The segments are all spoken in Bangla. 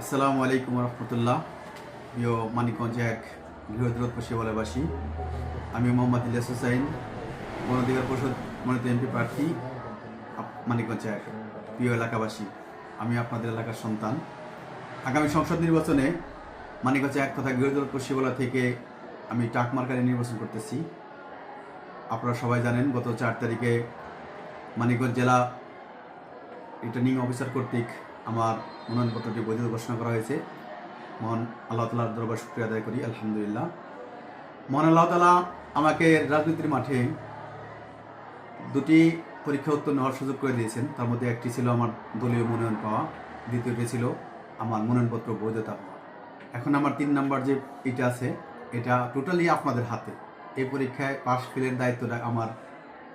আসসালামু আলাইকুম রহমতুল্লাহ। প্রিয় মানিকগঞ্জ এক গৃহদূরত পশ্চিমবালাবাসী আমি মোহাম্মদ ইলিয়াস হুসাইন গণধিকার পরিষদ মনোনীত এমপি প্রার্থী মানিকগঞ্জ এক প্রিয় এলাকাবাসী। আমি আপনাদের এলাকার সন্তান। আগামী সংসদ নির্বাচনে মানিকগঞ্জ এক তথা গৃহদূরত পশ্চিমবালা থেকে আমি টাক মার্কারে নির্বাচন করতেছি। আপনারা সবাই জানেন, গত চার তারিখে মানিকগঞ্জ জেলা রিটার্নিং অফিসার কর্তৃক আমার মনোনয়নপত্রটি বৈধ ঘোষণা করা হয়েছে। মহান আল্লাহ তালার দরবার শুক্রিয়া আদায় করি, আলহামদুলিল্লাহ। মহান আল্লাহ তালা আমাকে রাজনীতির মাঠে দুটি পরীক্ষা উত্তীর্ণ হওয়ার সুযোগ করে দিয়েছেন। তার মধ্যে একটি ছিল আমার দলীয় মনোনয়ন পাওয়া, দ্বিতীয়টি ছিল আমার মনোনয়নপত্র বৈধতা পাওয়া। এখন আমার তিন নাম্বার যে এটা আছে, এটা টোটালি আপনাদের হাতে। এই পরীক্ষায় পাশ ফেলের দায়িত্বটা আমার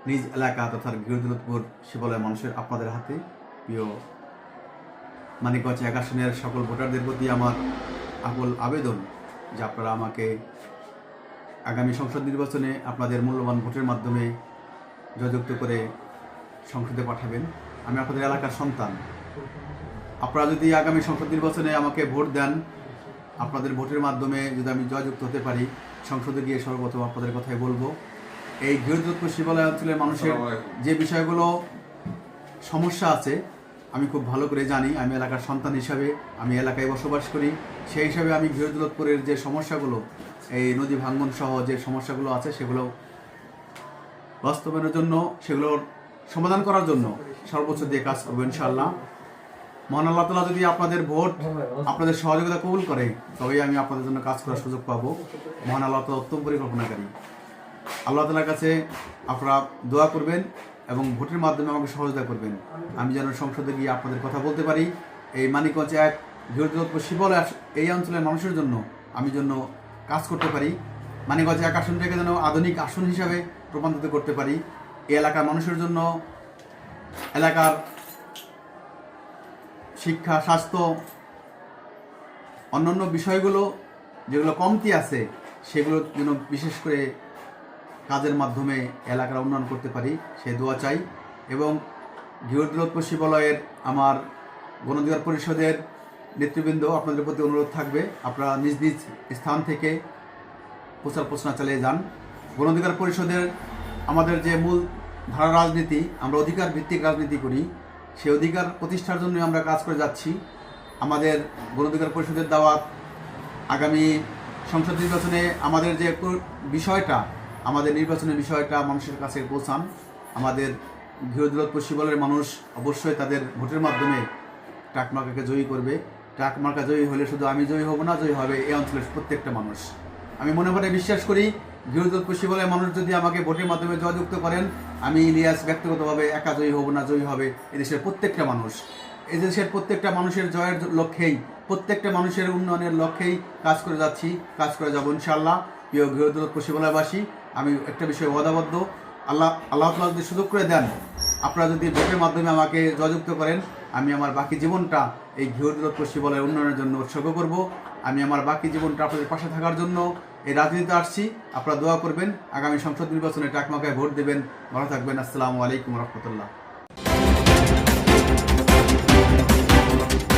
নিজ এলাকা তথা গৃহদুলতপুর শিবালয় মানুষের, আপনাদের হাতে। প্রিয় মানিকগঞ্জ এক আসনের সকল ভোটারদের প্রতি আমার আকুল আবেদন যে আপনারা আমাকে আগামী সংসদ নির্বাচনে আপনাদের মূল্যবান ভোটের মাধ্যমে জয়যুক্ত করে সংসদে পাঠাবেন। আমি আপনাদের এলাকার সন্তান। আপনারা যদি আগামী সংসদ নির্বাচনে আমাকে ভোট দেন আপনাদের ভোটের মাধ্যমে যদি আমি জয়যুক্ত হতে পারি সংসদে গিয়ে সর্বপ্রথম আপনাদের কথাই বলব। এই গৃহযুক্ত শিবালয় অঞ্চলের মানুষের যে বিষয়গুলো সমস্যা আছে আমি খুব ভালো করে জানি, আমি এলাকার সন্তান হিসাবে আমি এলাকায় বসবাস করি। সেই হিসাবে আমি গৃহদুলতপুরের যে সমস্যাগুলো, এই নদী ভাঙ্গন সহ যে সমস্যাগুলো আছে, সেগুলো বাস্তবায়নের জন্য সেগুলোর সমাধান করার জন্য সর্বোচ্চ দিয়ে কাজ করব ইনশাল্লাহ মহান আল্লাহ তালা যদি আপনাদের ভোট, আপনাদের সহযোগিতা কবুল করে, তবেই আমি আপনাদের জন্য কাজ করার সুযোগ পাবো। মহান আল্লাহ তালা উত্তম পরিকল্পনাকারী। আল্লাহ তালার কাছে আপনারা দোয়া করবেন। এবং ভোটের মাধ্যমে আমাকে সহযোগিতা করবেন। আমি যেন সংসদে গিয়ে আপনাদের কথা বলতে পারি। এই মানিকগঞ্জ এক বৃহত্তর শিবল এই অঞ্চলের মানুষের জন্য আমি জন্য কাজ করতে পারি। মানিকগঞ্জ এক আসনটাকে যেন আধুনিক আসন হিসাবে রূপান্তরিত করতে পারি। এই এলাকার মানুষের জন্য এলাকার শিক্ষা, স্বাস্থ্য, অন্যান্য বিষয়গুলো যেগুলো কমতি আছে, সেগুলো যেন বিশেষ করে কাজের মাধ্যমে এলাকার উন্নয়ন করতে পারি, সে দোয়া চাই। এবং গৃহদূরত্ব শিবালয়ের আমার গণধিকার পরিষদের নেতৃবৃন্দ, আপনাদের প্রতি অনুরোধ থাকবে, আপনারা নিজ নিজ স্থান থেকে প্রচার প্রচারণা চালিয়ে যান। গণধিকার পরিষদের আমাদের যে মূল ধারা রাজনীতি, আমরা অধিকার ভিত্তিক রাজনীতি করি, সে অধিকার প্রতিষ্ঠার জন্য আমরা কাজ করে যাচ্ছি। আমাদের গণধিকার পরিষদের দাওয়াত আগামী সংসদ নির্বাচনে আমাদের যে বিষয়টা আমাদের নির্বাচনের বিষয়টা মানুষের কাছে পৌঁছান আমাদের গৃহদূরত্ব শিবলের মানুষ অবশ্যই তাদের ভোটের মাধ্যমে ট্রাকমার্কাকে জয়ী করবে। ট্রাক মার্কা জয়ী হলে শুধু আমি জয়ী হব না, জয়ী হবে এই অঞ্চলের প্রত্যেকটা মানুষ। আমি মনে মনে বিশ্বাস করি, গৃহদূরত্ব শিবলের মানুষ যদি আমাকে ভোটের মাধ্যমে জয়যুক্ত করেন, আমি ইলিয়াস ব্যক্তিগতভাবে একা জয়ী হব না, জয়ী হবে এদেশের প্রত্যেকটা মানুষ। এদেশের প্রত্যেকটা মানুষের জয়ের লক্ষ্যেই, প্রত্যেকটা মানুষের উন্নয়নের লক্ষ্যেই কাজ করে যাচ্ছি, কাজ করে যাব ইনশাল্লাহ প্রিয় গৃহদূত পশ্চিমবালাবাসী আমি একটা বিষয়ে ওয়াদাবদ্ধ। আল্লাহ আল্লাহ তালা যদি সুযোগ করে দেন, আপনারা যদি ভোটের মাধ্যমে আমাকে জয়যুক্ত করেন, আমি আমার বাকি জীবনটা এই গৃহদূত পশ্চিমবঙ্গের উন্নয়নের জন্য উৎসর্গ করব। আমি আমার বাকি জীবনটা আপনাদের পাশে থাকার জন্য এই রাজনীতিতে আসছি। আপনারা দোয়া করবেন, আগামী সংসদ নির্বাচনে টাকমাকায় ভোট দেবেন। ভালো থাকবেন, আসসালামু আলাইকুম রহমতুল্লাহ।